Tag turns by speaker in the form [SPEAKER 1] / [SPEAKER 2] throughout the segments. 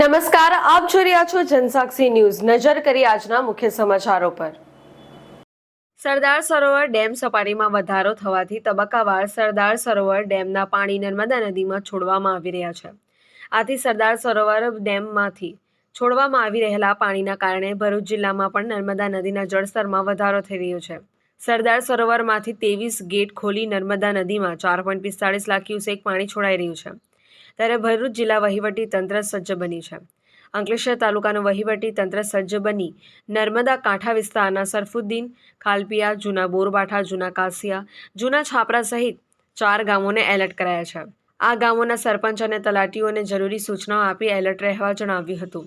[SPEAKER 1] નમસ્કાર, આપ જોઈ રહ્યા છો જનસાક્ષી ન્યૂઝ. નજર કરી આજના મુખ્ય સમાચારો પર. સરદાર સરોવર ડેમ સપાટીમાં વધારો થવાથી તબક્કાવાર સરદાર સરોવર ડેમના પાણી નર્મદા નદીમાં છોડવામાં આવી રહ્યા છે. આથી સરદાર સરોવર ડેમમાંથી છોડવામાં આવી રહેલા પાણીના કારણે ભરૂચ જિલ્લામાં પણ નર્મદા નદીના જળસ્તરમાં વધારો થઈ રહ્યો છે. સરદાર સરોવરમાંથી ત્રેવીસ ગેટ ખોલી નર્મદા નદીમાં ચાર પોઈન્ટ પિસ્તાળીસ લાખ ક્યુસેક પાણી છોડાઈ રહ્યું છે. ત્યારે ભરૂચ જિલ્લા વહીવટી તંત્ર સજ્જ બની છે. અંકલેશ્વર તાલુકાનું વહીવટી તંત્ર સજ્જ બની નર્મદા કાંઠા વિસ્તારના સરફુદ્દીન, ખાલપિયા, જૂના બોરબાઠા, જૂના કાસિયા, જૂના છાપરા સહિત ચાર ગામોને એલર્ટ કરાયા છે. આ ગામોના સરપંચ અને તલાટીઓને જરૂરી સૂચનાઓ આપી એલર્ટ રહેવા જણાવ્યું હતું.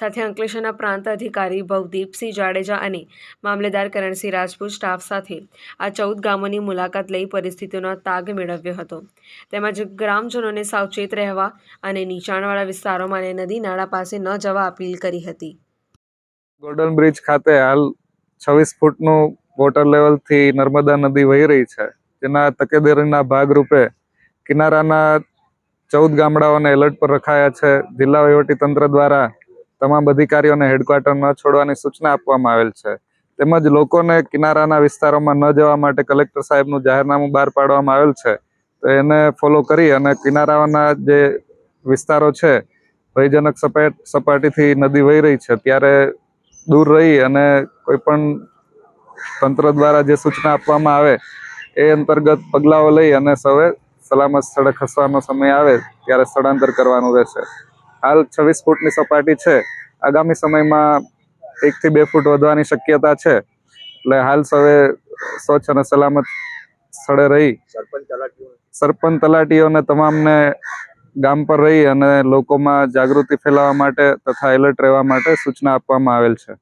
[SPEAKER 1] સાથે અંકલેશ્વરના પ્રાંત અધિકારી ભવદીપસિંહ જાડેજા અને મામલેદાર કરણસિંહ રાજપૂત સ્ટાફ સાથે આ ચૌદ ગામોની મુલાકાત લઈ પરિસ્થિતિનો તાગ મેળવ્યો હતો. તેમજ ગ્રામજનોને સાવચેત રહેવા અને નીચાણવાળા વિસ્તારોમાં અને નદી નાળા પાસે ન જવા અપીલ કરી હતી.
[SPEAKER 2] ગોલ્ડન બ્રિજ ખાતે હાલ છવ્વીસ ફૂટનું વોટર લેવલથી નર્મદા નદી વહી રહી છે. જેના તકેદારીના ભાગરૂપે કિનારાના ચૌદ ગામડાઓને એલર્ટ પર રખાયા છે. જિલ્લા તંત્ર દ્વારા તમામ અધિકારીઓને હેડક્વાર્ટર ન છોડવાની સૂચના આપવામાં આવેલ છે. તેમજ લોકોને કિનારાના વિસ્તારોમાં ન જવા માટે કલેક્ટર સાહેબનું જાહેરનામું બહાર પાડવામાં આવેલ છે. તો એને ફોલો કરી અને કિનારાના જે વિસ્તારો છે, ભયજનક સપાટ, સપાટીથી નદી વહી રહી છે, ત્યારે દૂર રહી અને કોઈ પણ તંત્ર દ્વારા જે સૂચના આપવામાં આવે, એ અંતર્ગત પગલાઓ લઈ અને સૌએ સલામત સ્થળે ખસવાનો સમય આવે ત્યારે સ્થળાંતર કરવાનું રહેશે. હાલ છવ્વીસ ફૂટની સપાટી છે. આગામી સમયમાં એકથી બે ફૂટ વધવાની શક્યતા છે. એટલે હાલ સૌએ સ્વચ્છ અને સલામત સ્થળે રહી. સરપંચ તલાટીઓને તમામને ગામ પર રહી અને લોકોમાં જાગૃતિ ફેલાવવા માટે તથા એલર્ટ રહેવા માટે સૂચના આપવામાં આવેલ છે.